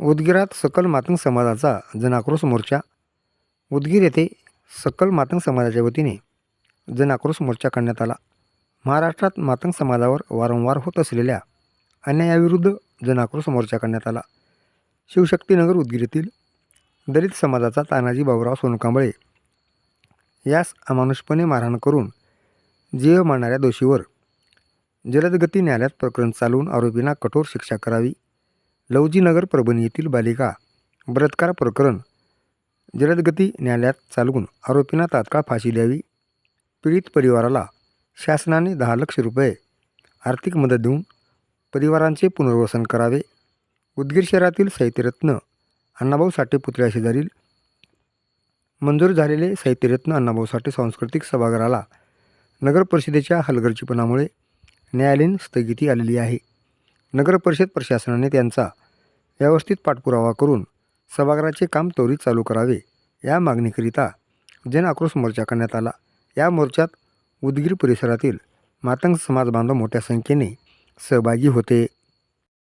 उदगीरात सकल मातंग समाजाचा जनाक्रोश मोर्चा. उदगीर येथे सकल मातंग समाजाच्या वतीने जनाक्रोश मोर्चा काढण्यात आला. महाराष्ट्रात मातंग समाजावर वारंवार होत असलेल्या अन्यायाविरुद्ध जनाक्रोश मोर्चा काढण्यात आला. शिवशक्तीनगर उदगीर येथील दलित समाजाचा तानाजी बाबूराव सोनकांबळे यास अमानुषपणे मारहाण करून जीव मारणाऱ्या दोषीवर जलदगती न्यायालयात प्रकरण चालवून आरोपींना कठोर शिक्षा करावी. लवजीनगर परभणी येथील बालिका बलात्कार प्रकरण जलदगती न्यायालयात चालवून आरोपींना तात्काळ फाशी द्यावी. पीडित परिवाराला शासनाने दहा लक्ष रुपये आर्थिक मदत देऊन परिवारांचे पुनर्वसन करावे. उदगीर शहरातील साहित्यरत्न अण्णाभाऊ साठे पुतळ्या शेजारील मंजूर झालेले साहित्यरत्न अण्णाभाऊ साठे सांस्कृतिक सभागृहाला नगर परिषदेच्या हलगर्जीपणामुळे न्यायालयीन स्थगिती आलेली आहे. नगरपरिषद प्रशासनाने त्यांचा व्यवस्थित पाठपुरावा करून सभागृहाचे काम त्वरित चालू करावे या मागणीकरिता जन आक्रोश मोर्चा करण्यात आला. या मोर्चात उदगीर परिसरातील मातंग समाज बांधव मोठ्या संख्येने सहभागी होते.